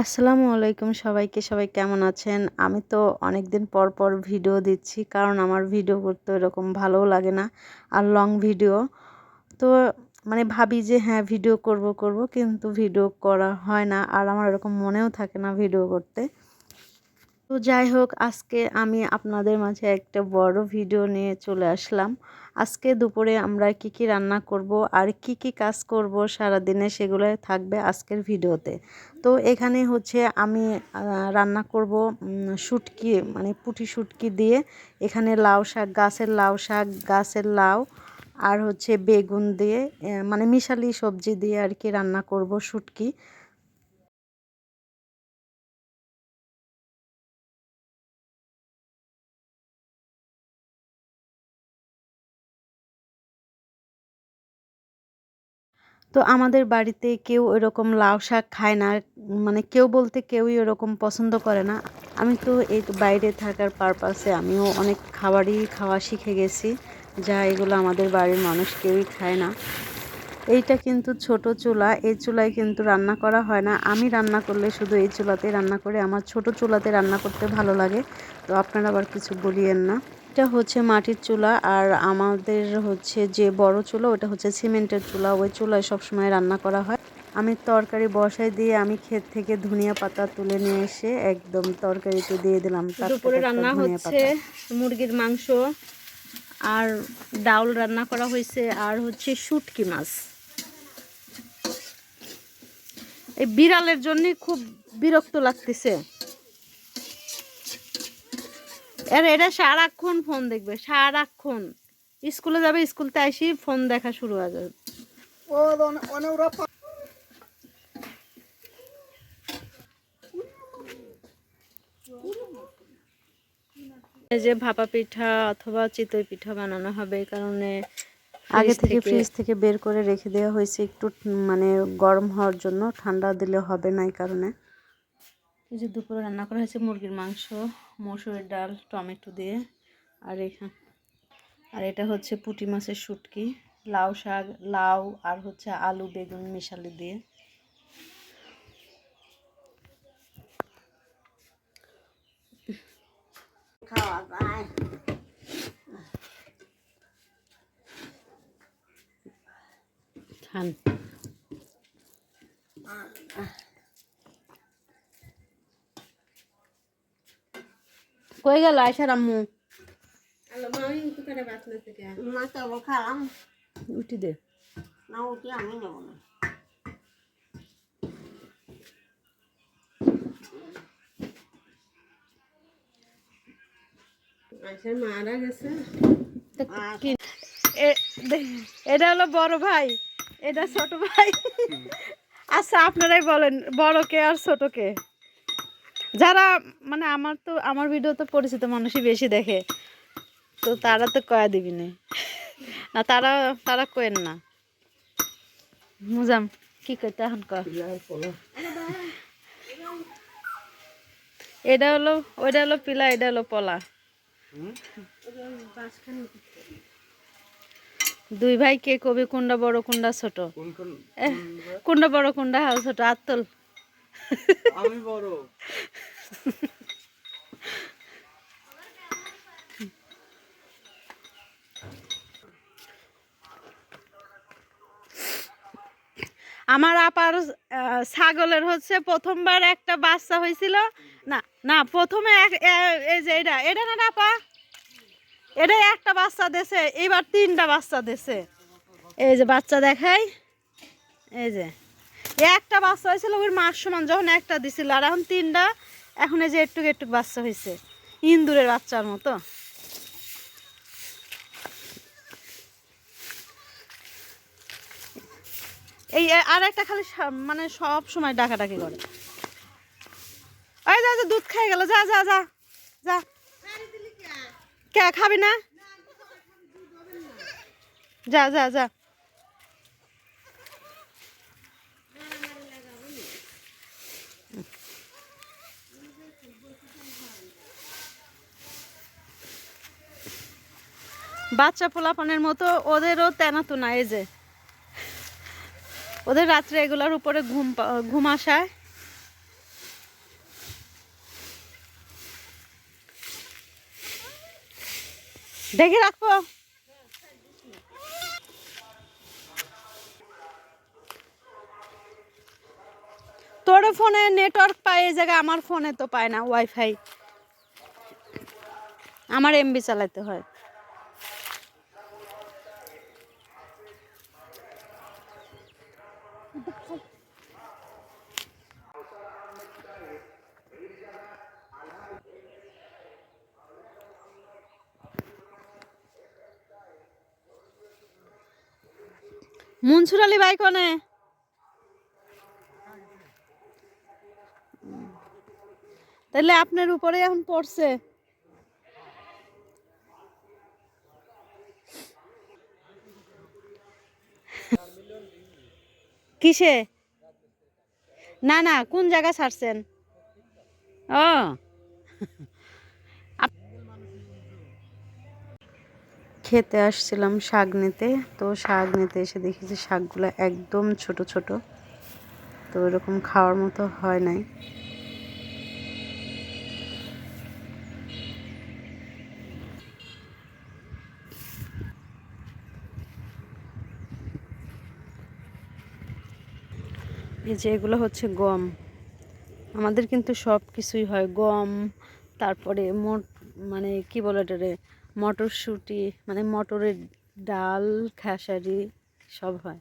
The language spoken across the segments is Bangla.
আসসালামু আলাইকুম সবাইকে, সবাই কেমন আছেন? আমি তো অনেক দিন পর পর ভিডিও দিচ্ছি, কারণ আমার ভিডিও করতে এরকম ভালোও লাগে না আর লং ভিডিও তো মানে ভাবি যে হ্যাঁ ভিডিও করব করব, কিন্তু ভিডিও করা হয় না আর আমার এরকম মনেও থাকে না ভিডিও করতে। তো যাই হোক, আজকে আমি আপনাদের মাঝে একটা বড় ভিডিও নিয়ে চলে আসলাম। আজকে দুপুরে আমরা কি কি রান্না করব আর কি কি কাজ করব সারা দিনে সেগুলো থাকবে আজকের ভিডিওতে। তো এখানে হচ্ছে আমি রান্না করব শুটকি মানে পুঁটি শুটকি দিয়ে। এখানে লাউ শাক, গাছের লাউ শাক, গাছের লাউ আর হচ্ছে বেগুন দিয়ে মানে মিশালি সবজি দিয়ে আর কি রান্না করব শুটকি। তো আমাদের বাড়িতে কেউ এরকম লাউ শাক খায় না মানে কেউ বলতে কেউই ওরকম পছন্দ করে না। আমি তো এই বাইরে থাকার পারপাসে আমিও অনেক খাবারই খাওয়া শিখে গেছি, যা এগুলো আমাদের বাড়ির মানুষ কেউই খায় না। এইটা কিন্তু ছোট চুলা, এই চুলায় কিন্তু রান্না করা হয় না। আমি রান্না করলে শুধু এই চুলাতে রান্না করে, আমার ছোট চুলাতে রান্না করতে ভালো লাগে। তো আপনারা আবার কিছু বলিয়েন না। এটা হচ্ছে মাটির চুলা আর আমাদের হচ্ছে যে বড় চুলা ওটা হচ্ছে সিমেন্টের চুলা। ওই চুলায় সবসময় রান্না করা হয়। আমি তরকারি বসাই দিয়ে আমি ক্ষেত থেকে ধনিয়া পাতা তুলে নিয়ে এসে একদম তরকারিতে দিয়ে দিলাম। দুপুরে রান্না হচ্ছে মুরগির মাংস আর ডাউল রান্না করা হয়েছে আর হচ্ছে শুটকি মাছ। এই বিড়ালের জন্য খুব বিরক্ত লাগতেছে। এর এটা সারাক্ষণ ফোন দেখবে সারাক্ষণ। স্কুলে যাবে স্কুলতে আসি ফোন দেখা শুরু হয়ে যাবে। যে ভাপা পিঠা অথবা চিতই পিঠা বানানো হবে এই কারণে আগে থেকে ফ্রিজ থেকে বের করে রেখে দেওয়া হয়েছে একটু মানে গরম হওয়ার জন্য ঠান্ডা দিলে হবে না এই কারণে। এই যে দুপুরে রান্না করা হয়েছে মুরগির মাংস। মসুরের ডাল টমেটো দিয়ে। আর এখানে আর এটা হচ্ছে পুঁটি মাছের শুটকি লাউ শাক লাউ আর হচ্ছে আলু বেগুন মিশালি দিয়ে। খাওয়া যায় খান। কই গেল আয়সার আম্মু উঠি দে। না উঠি আমি নেব না। মারা গেছে। এ- দে- এটা হলো বড় ভাই। এটা ছোট ভাই। আচ্ছা আপনারাই বলেন বড় কে আর ছোট কে? যারা মানে আমার তো আমার ভিডিও তো পরিচিত মানুষই বেশি দেখে। তো তারা তো কয়া দিবি না। না তারা তারা কয়েন না। মুজাম কি করতে এখন ক এটা হলো ওইটা হলো পিলা এটা হলো পলা। দুই ভাই কে কবি কুন্ডা বড় কুন্ডা ছোট? কোনটা বড় কুন্ডা ছোট? আত্তল। আমি বড়। আমার আপার ছাগলের হচ্ছে প্রথমবার একটা বাচ্চা হয়েছিল। না না, প্রথমে এই যে এটা এটা না আপা এটা একটা বাচ্চা দেশে এবার তিনটা বাচ্চা দেশে এই যে বাচ্চা দেখাই। এই যে। একটা বাচ্চা হয়েছিল, ওর মার সমান যখন একটা দিছিল, আর এখন তিনটা, এখন এই যে একটু একটু বাচ্চা হয়েছে, ইন্দুরের বাচ্চার মতো। এই আর একটা খালি মানে সব সময় ডাকাডাকি করে। ওই যা দুধ খাই গেল, যা যা যা যা। কে, খাবি না? যা যা যা। বাচ্চা পোলাপানের মতো, ওদেরও তেনাতো না, এই যে। ওদের রাত্রে এগুলোর উপরে ঘুম ঘুম আসায়। দেখে রাখব। তোর ফোনে নেটওয়ার্ক পায়, এই জায়গায় আমার ফোনে তো পায় না ওয়াইফাই আমার এমবি চালাতে হয়। মনসুর আলী ভাই কনে? তাহলে আপনার উপরে এখন পড়ছে। কিসে? না না, কোন জায়গা ছাড়ছেন? ও। খেতে আসছিলাম শাক নিতে। তো শাক নিতে এসে দেখি যে শাকগুলো একদম ছোট ছোট। তো এরকম খাওয়ার মতো হয় নাই। এই যে এগুলো হচ্ছে গম। আমাদের কিন্তু সব কিছুই হয়। গম, তারপরে মোট মানে কি বলে এটারে? মটরশুঁটি মানে মটরের ডাল, খেসারি, সব হয়।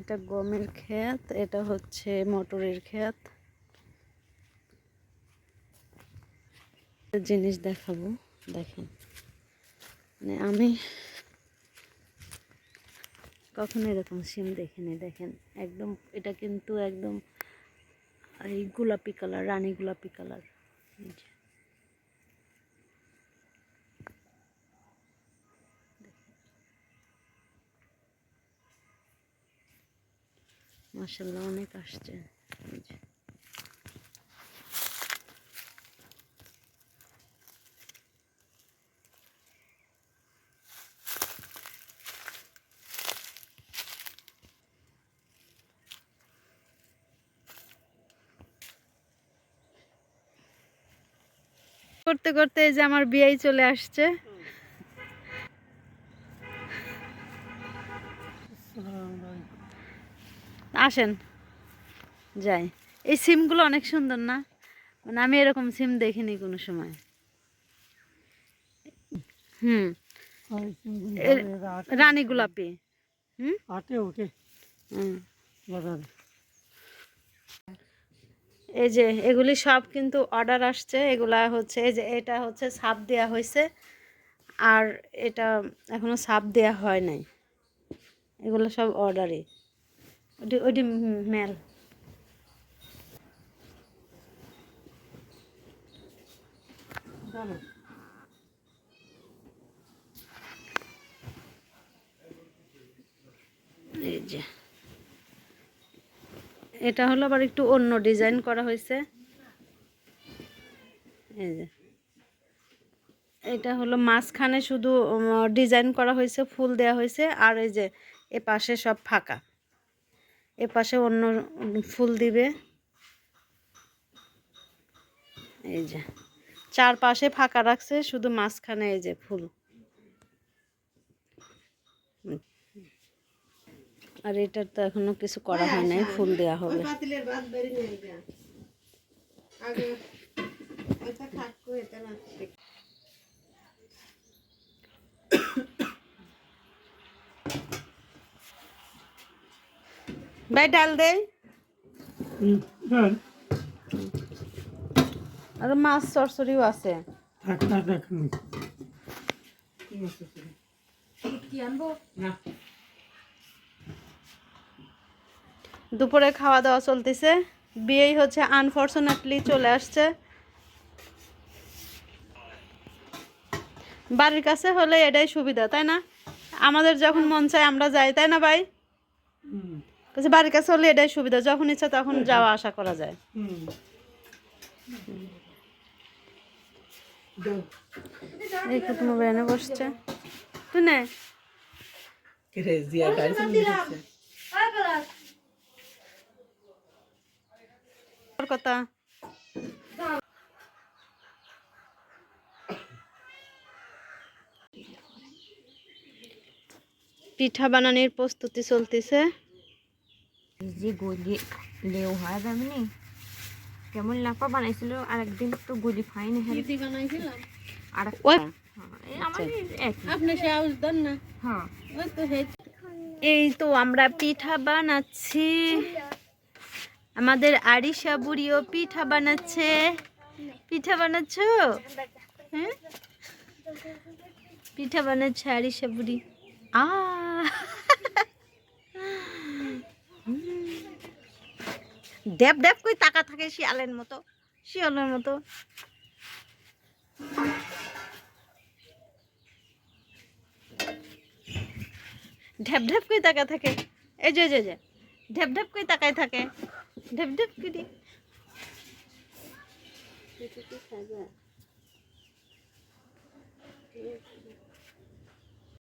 এটা গমের ক্ষেত, এটা হচ্ছে মটরের ক্ষেত। জিনিস দেখাবো, দেখেন। মানে আমি কখনো এরকম সিম দেখিনি, দেখেন। একদম, এটা কিন্তু একদম এই গোলাপি কালার, রানী গোলাপি কালার। মাসাল্লাহ অনেক আসছে। করতে করতে এই যে আমার বিয়েই চলে আসছে। আসেন। যাই। এই সিমগুলো অনেক সুন্দর না? মানে আমি এরকম সিম দেখিনি কোনো সময়। হুম। রানী গোলাপি। হুম? আটে হুম। এই যে এগুলি সব কিন্তু অর্ডার আসছে। এগুলা হচ্ছে এই যে এটা হচ্ছে সাপ দেয়া হয়েছে। আর এটা এখনও সাপ দেয়া হয় নাই। এগুলো সব অর্ডারই। ওটি ওটি মেল এই যে। এটা হলো আবার একটু অন্য ডিজাইন করা হয়েছে। এই যে। এটা হলো মাঝখানে শুধু ডিজাইন করা হয়েছে, ফুল দেয়া হয়েছে, আর এই যে এ পাশে সব ফাঁকা। এ পাশে অন্য ফুল দিবে। এই যে, চারপাশে ফাঁকা রাখছে, শুধু মাঝখানে এই যে ফুল। আর এটার তো এখনও কিছু করা হয় নাই, ফুল দেওয়া হবে। ডাল আর মাছ চরচড়িও আছে। দুপুরে খাওয়া দাওয়া চলতেছে। বিয়েই হচ্ছে আনফর্চুনেটলি চলে আসছে। বাড়ির কাছে হলে এটাই সুবিধা তাই না? আমাদের যখন মন চায় আমরা যাই তাই না ভাই? হুম। কাছে বাড়ির কাছে হলে এটাই সুবিধা যখন ইচ্ছা তখন যাওয়া আসা করা যায়। এই কুটুম বেড়ানো বসছে। তুই নে। কথা। পিঠা বানানির প্রস্তুতি চলতেছে। যে গলি লেও হয় তেমনি কেমন লাফা বানাইছিল আর একদিন তো গলি ফাইন হ্যাঁ বানাইছিলাম। আর হ্যাঁ, এই না। হ্যাঁ। ওই তো এই তো আমরা পিঠা বানাচ্ছি। আমাদের আরিশা বুড়িও পিঠা বানাচ্ছে। পিঠা বানাচ্ছ? হ্যাঁ? পিঠা বানাচ্ছে আরিশা বুড়ি আ ড্যাব ড্যাব কই তাকা থাকে শিয়ালের মতো শিয়ালের মতো। ঢেপ ঢেপ করে তাকায় থাকে? এই যে যে, ঢেপ ঢেপ করে তাকায় থাকে? ঢেপ ঢেপ করে